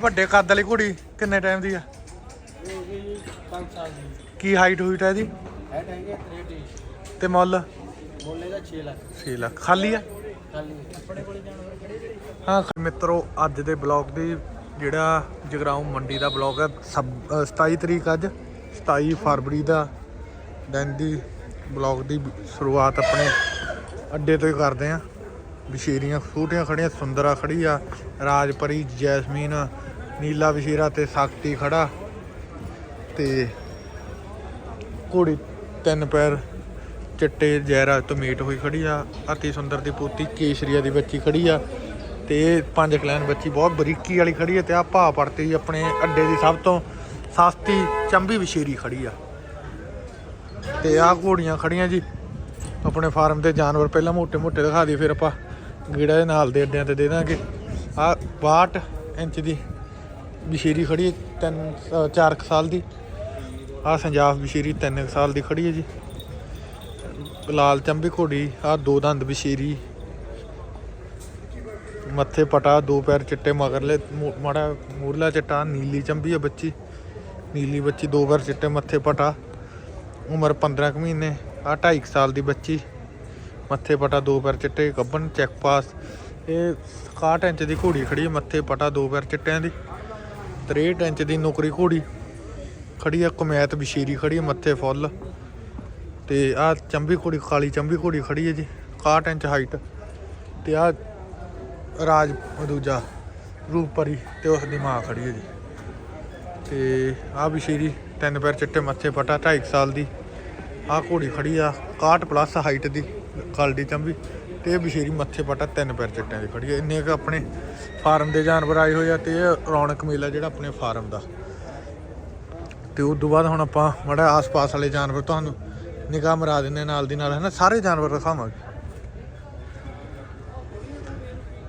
ਵੱਡੇ ਕੱਦ ਵਾਲੀ ਘੋੜੀ ਕਿੰਨੇ ਟਾਈਮ ਦੀ ਆ? ਇਹ ਜੀ 5 ਸਾਲ ਦੀ ਕੀ ਹਾਈਟ ਹੋਈ ਹੈ ਇਹਦੀ? ਹੈਡ ਹੈਗੇ 63 ਤੇ ਮੁੱਲ? ਬੋਲੇ ਦਾ 6 ਲੱਖ। 6 ਲੱਖ ਖਾਲੀ ਆ? ਖਾਲੀ ਆਪਣੇ ਕੋਲੇ ਜਾਨਵਰ ਕਿਹੜੇ ਹਾਂ ਮਿੱਤਰੋ ਅੱਜ ਦੇ ਬਲੌਗ ਦੀ ਜਿਹੜਾ ਜਗਰਾਉਂ ਮੰਡੀ ਦਾ ਬਲੌਗ ਹੈ ਸਬ- ਅ, 27 ਤਰੀਕ ਅੱਜ 27 ਫਰਵਰੀ ਦਾ। ਦਿਨ ਦੀ ਬਲੌਗ ਦੀ ਸ਼ੁਰੂਆਤ ਆਪਣੇ ਅੱਡੇ ਤੋਂ ਹੀ ਕਰਦੇ ਆ। ਵਿਸ਼ੇਰੀਆਂ ਛੋਟੀਆਂ ਖੜੀਆਂ ਸੁੰਦਰਾ ਖੜੀ ਆ। ਰਾਜਪਰੀ ਜੈਸਮੀਨ ਨੀਲਾ ਵਿਸ਼ੇਰਾ ਤੇ ਸਾਕਤੀ ਖੜਾ ਤੇ ਘੋੜੀ ਤਿੰਨ ਪੈਰ, ਚਿੱਟੇ ਜੈਰਾ ਤੋਂ ਮੀਟ ਹੋਈ ਖੜੀ ਆ, ਅਤੀ ਸੁੰਦਰ ਦੀ ਪੋਤੀ ਕੇਸ਼ਰੀਆ ਦੀ ਬੱਚੀ ਖੜੀ ਆ ਤੇ ਇਹ ਪੰਜ ਕਲੈਨ ਬੱਚੀ ਬਹੁਤ ਬਰੀਕੀ ਵਾਲੀ ਖੜੀ ਆ ਤੇ ਆ ਭਾ ਪੜਤੀ ਆਪਣੇ ਅੱਡੇ ਦੀ ਸਭ ਤੋਂ ਸਸਤੀ ਚੰਬੀ ਵਿਸ਼ੇਰੀ ਖੜੀ ਆ। ਤੇ ਆ ਘੋੜੀਆਂ ਖੜੀਆਂ ਜੀ, ਆਪਣੇ ਫਾਰਮ ਦੇ ਜਾਨਵਰ ਪਹਿਲਾਂ ਮੋਟੇ ਮੋਟੇ ਦਿਖਾ ਦਈਏ, ਫਿਰ ਆਪਾਂ ਗੀੜਾ ਦੇ ਨਾਲ ਦੇ ਅੱਡਿਆਂ ਤੇ ਦੇ ਦਾਂਗੇ। ਆ 62 ਇੰਚ ਦੀ ਵਿਸ਼ੇਰੀ ਖੜੀ ਹੈ, ਤਿੰਨ 4 ਸਾਲ ਦੀ। ਆ ਸੰਜਾਫ ਬਸ਼ੀਰੀ 3 ਸਾਲ ਦੀ ਖੜੀ ਹੈ ਜੀ। ਲਾਲ ਚੰਬੀ ਘੋੜੀ ਆ ਦੋ ਦੰਦ ਬਸ਼ੀਰੀ ਮੱਥੇ ਪਟਾ, ਦੋ ਪੈਰ ਚਿੱਟੇ ਮਗਰਲੇ ਮਾੜਾ ਮੂਰਲਾ ਚਿੱਟਾ, ਨੀਲੀ ਚੰਬੀ ਹੈ ਬੱਚੀ। ਨੀਲੀ ਬੱਚੀ ਦੋ ਪੈਰ ਚਿੱਟੇ ਮੱਥੇ ਪਟਾ। ਉਮਰ 15 ਕੁ ਮਹੀਨੇ ਆ 2.5 ਸਾਲ ਦੀ ਬੱਚੀ। ਮੱਥੇ ਪਟਾ, ਦੋ ਪੈਰ ਚਿੱਟੇ ਗੱਬਨ ਚੈੱਕ ਪਾਸ। ਇਹ 61 ਇੰਚ ਦੀ ਘੋੜੀ ਖੜੀ ਮੱਥੇ ਪਟਾ, ਦੋ ਪੈਰ ਚਿੱਟਿਆਂ ਦੀ। 63 ਇੰਚ ਦੀ ਨੌਕਰੀ ਘੋੜੀ। ਖੜੀ ਆ ਕਮੈਤ ਬਸ਼ੀਰੀ, ਖੜੀ ਹੈ ਮੱਥੇ ਫੁੱਲ। ਤੇ ਆ ਚੰਬੀ ਘੋੜੀ, ਕਾਲੀ ਚੰਬੀ ਘੋੜੀ ਖੜੀ ਹੈ ਜੀ 61 ਇੰਚ ਹਾਈਟ ਤੇ ਆ ਰਾਜ ਦੂਜਾ ਰੂਪਰੀ ਤੇ ਉਸ ਦੀ ਮਾਂ ਖੜੀ ਹੈ ਜੀ। ਤੇ ਆ ਬਸ਼ੀਰੀ ਤਿੰਨ ਪੈਰ ਚਿੱਟੇ, ਮੱਥੇ ਪਟਾ 2.5 ਸਾਲ ਦੀ। ਆ ਘੋੜੀ ਖੜੀ ਆ 61 ਪਲੱਸ ਹਾਈਟ ਦੀ, ਕਾਲਡੀ ਚੰਬੀ। ਤੇ ਇਹ ਵਿਸ਼ੇਰੀ ਮੱਥੇ ਪਟਾ ਤਿੰਨ ਪੈਰ ਚੱਟਿਆਂ ਦੀ ਖੜੀ ਆ। ਇੰਨੇ ਕੁ ਆਪਣੇ ਫਾਰਮ ਦੇ ਜਾਨਵਰ ਆਏ ਹੋਏ ਆ ਤੇ ਇਹ ਰੌਣਕ ਮੇਲਾ ਜਿਹੜਾ ਆਪਣੇ ਫਾਰਮ ਦਾ। ਤੇ ਉਸ ਤੋਂ ਬਾਅਦ ਹੁਣ ਆਪਾਂ ਮੜਾ ਆਸ-ਪਾਸ ਵਾਲੇ ਜਾਨਵਰ ਤੁਹਾਨੂੰ ਨਿਗਾਹ ਮਰਾ ਦਿੰਨੇ ਨਾਲ ਦੀ ਨਾਲ ਹੈ ਨਾ ਸਾਰੇ ਜਾਨਵਰ ਦਿਖਾਵਾਂਗੇ।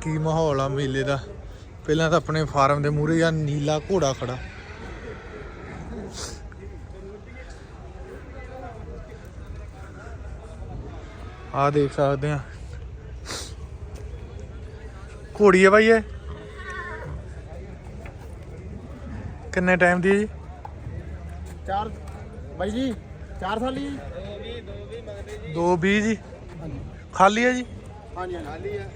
ਕੀ ਮਾਹੌਲ ਆ ਮੇਲੇ ਦਾ? ਪਹਿਲਾਂ ਤਾਂ ਆਪਣੇ ਫਾਰਮ ਦੇ ਮੂਹਰੇ ਆ ਨੀਲਾ ਘੋੜਾ ਖੜਾ। ਆ ਦੇਖ ਸਕਦੇ ਆ ਘੋੜੀ ਹੈ ਬਾਈ ਇਹ। ਕਿੰਨੇ ਟਾਈਮ ਦੀ ਹੈ ਜੀ? ਚਾਰ ਬਾਈ ਜੀ 4 ਸਾਲ ਜੀ। 220 ਜੀ। ਖਾਲੀ ਹੈ ਜੀ? ਹਾਂਜੀ ਖਾਲੀ ਹੈ।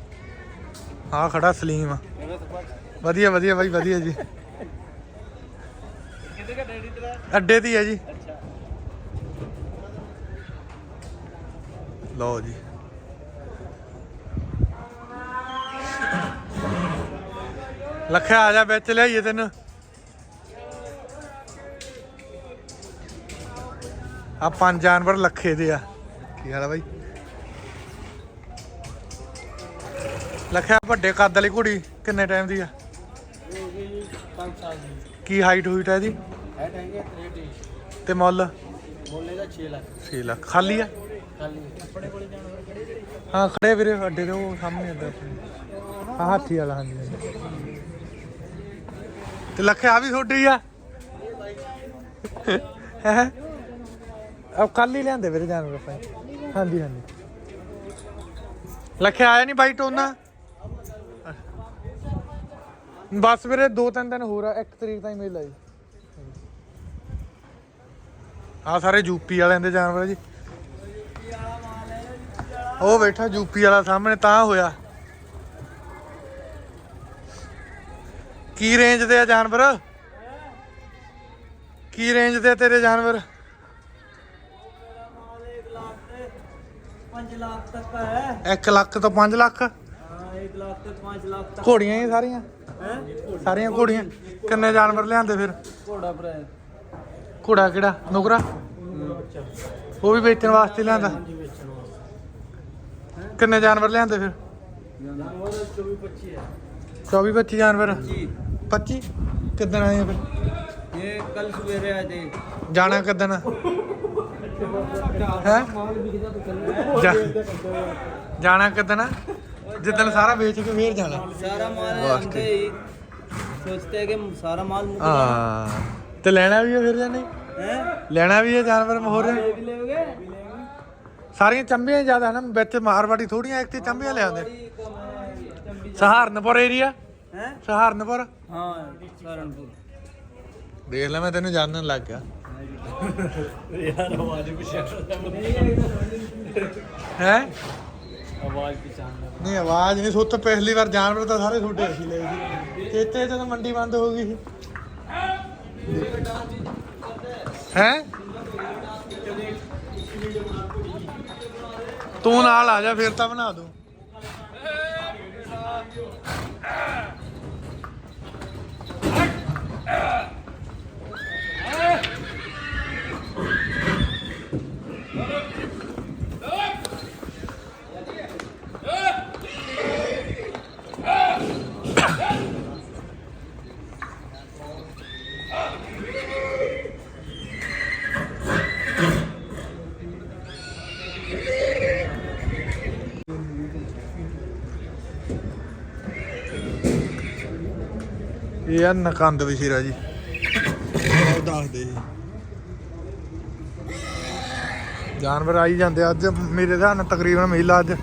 ਆ ਖੜਾ ਸਲੀਮ ਆ। ਵਧੀਆ ਵਧੀਆ ਬਾਈ ਵਧੀਆ ਜੀ। ਡੈਡੀ ਤੇਰਾ? ਅੱਡੇ ਦੀ ਹੈ ਜੀ। ਲਓ ਜੀ। ਲੱਖਿਆ ਆ ਜਾ ਵਿੱਚ ਲਿਆਈਏ ਤੈਨੂੰ। ਆ ਪੰਜ ਜਾਨਵਰ ਲੱਖੇ ਦੇ ਆ। ਕੀ ਹਾਲ ਆ ਬਾਈ? ਲੱਖਿਆ ਵੱਡੇ ਕੱਦ ਵਾਲੀ ਘੋੜੀ ਕਿੰਨੇ ਟਾਈਮ ਦੀ ਆ? ਇਹ ਜੀ 5 ਸਾਲ ਦੀ ਕੀ ਹਾਈਟ ਹੋਈ ਤਾਂ ਇਹਦੀ? ਹੈਡ ਹੈਗੇ 63 ਤੇ ਮੁੱਲ? ਬੋਲੇ ਦਾ 6 ਲੱਖ। 6 ਲੱਖ। ਖਾਲੀ ਆ? ਖਾਲੀ ਆਪਣੇ ਕੋਲੇ ਜਾਨਵਰ ਕਿਹੜੇ ਕਿਹੜੇ ਹਾਂ ਖੜੇ ਵੀਰੇ ਅੱਡੇ ਦੇ ਉਹ ਸਾਹਮਣੇ ਅੱਡਾ ਆਪਣੇ। ਹਾਂ ਹਾਥੀ ਵਾਲਾ ਹਾਂਜੀ। ਤੇ ਲੱਖੇ ਆ ਵੀ ਤੁਹਾਡੀ ਆ। ਹੈ? ਆ ਕੱਲ ਹੀ ਲਿਆਂਦੇ ਵੀਰੇ ਜਾਨਵਰ ਆਪਾਂ। ਹਾਂਜੀ ਹਾਂਜੀ। ਲੱਖੇ ਆਇਆ ਨਹੀਂ ਬਾਈ ਟੋਨਾ? ਬਸ ਵੀਰੇ ਦੋ ਤਿੰਨ ਦਿਨ ਹੋਰ ਆ 1 ਤਰੀਕ ਤਾਈਂ ਮੇਲਾ ਜੀ। ਆ ਸਾਰੇ ਯੂਪੀ ਵਾਲਿਆਂ ਦੇ ਜਾਨਵਰ ਜੀ। ਉਹ ਬੈਠਾ ਯੂਪੀ ਵਾਲਾ ਸਾਹਮਣੇ, ਤਾਂ ਹੋਇਆ। ਕੀ ਰੇਂਜ ਦੇ ਆ ਜਾਨਵਰ? ਕੀ ਰੇਂਜ ਦੇ ਤੇਰੇ ਜਾਨਵਰ? 5 ਲੱਖ ਤੱਕ ਹੈ 1 ਲੱਖ ਤੋਂ 5 ਲੱਖ। ਹਾਂ 1 ਲੱਖ ਤੇ 5 ਲੱਖ ਤੱਕ ਘੋੜੀਆਂ ਹੀ ਸਾਰੀਆਂ। ਹੈ ਸਾਰੀਆਂ ਘੋੜੀਆਂ। ਕਿੰਨੇ ਜਾਨਵਰ ਲਿਆਂਦੇ ਫਿਰ? ਘੋੜਾ ਭਰਾ ਘੋੜਾ ਕਿਹੜਾ? ਨੁਕਰਾ ਉਹ ਵੀ ਵੇਚਣ ਵਾਸਤੇ ਲਿਆਂਦਾ। ਕਿੰਨੇ ਜਾਨਵਰ ਲਿਆਂਦੇ ਫਿਰ? ਜਾਨਵਰ 24 25 ਹੈ 24 25 ਜਾਨਵਰ ਜੀ 25 ਕਿੱਦਣ ਆਏ ਆ ਫਿਰ ये कल सवेरे आए थे ਜਾਣਾ ਕਿੱਦਣ ਹੈ माल बिकता तो कल ਜਾਣਾ ਕਿੱਦਣ ਆ? ਜਿੱਦਣ ਸਾਰਾ ਵੇਚ ਕੇ ਫੇਰ ਜਾਣਾ सारा माल वाह, हमसे ही सोचते हैं कि सारा माल मुक ਹਾਂ ਤੇ ਲੈਣਾ ਵੀ ਹੈ ਫਿਰ ਜਾਂ ਨਹੀਂ है ਲੈਣਾ ਵੀ ਹੈ ਜਾਨਵਰ ਮੋਹਰ ले भी लेगे ਸਾਰੀਆਂ ਚੰਬੀਆਂ ਹੀ ਜ਼ਿਆਦਾ ਨਾ ਵਿੱਚ ਮਾਰਵਾੜੀ ਥੋੜੀਆਂ ਇੱਕ ਤੇ ਚੰਬੀਆਂ ਲਿਆਉਂਦੇ बड़ी कम है चंबी ਸਹਾਰਨਪੁਰ ਏਰੀਆ ਹੈ? ਸਹਾਰਨਪੁਰ? ਹਾਂ ਸਹਾਰਨਪੁਰ। ਦੇਖ ਲੈ ਮੈਂ ਤੈਨੂੰ ਜਾਣਨ ਲੱਗ ਗਿਆ। ਯਾਰ ਆਵਾਜ਼ ਪਛਾਣ ਹੈ? ਆਵਾਜ਼ ਪਛਾਣ ਨਹੀਂ ਆਵਾਜ਼ ਨਹੀਂ ਸੁੱਤ ਪਿਛਲੀ ਵਾਰ ਜਾਨਵਰ ਤਾਂ ਸਾਰੇ ਛੋਟੇ ਅਸੀਂ ਲਏ ਸੀ ਚੇਤੇ ਜਦੋਂ ਮੰਡੀ ਬੰਦ ਹੋ ਗਈ ਸੀ। ਹੈ? ਤੂੰ ਨਾਲ ਆ ਜਾ ਫਿਰ ਤਾਂ ਬਣਾ ਦੂੰ। Ah! ਇਹ ਆ ਨਕੰਦ ਵਿਸ਼ੀਰਾ ਜੀ। ਉਹ ਦੱਸਦੇ ਜੀ। ਜਾਨਵਰ ਆਈ ਜਾਂਦੇ ਅੱਜ ਮੇਰੇ ਦਾ ਤਕਰੀਬਨ ਮੇਲਾ ਅੱਜ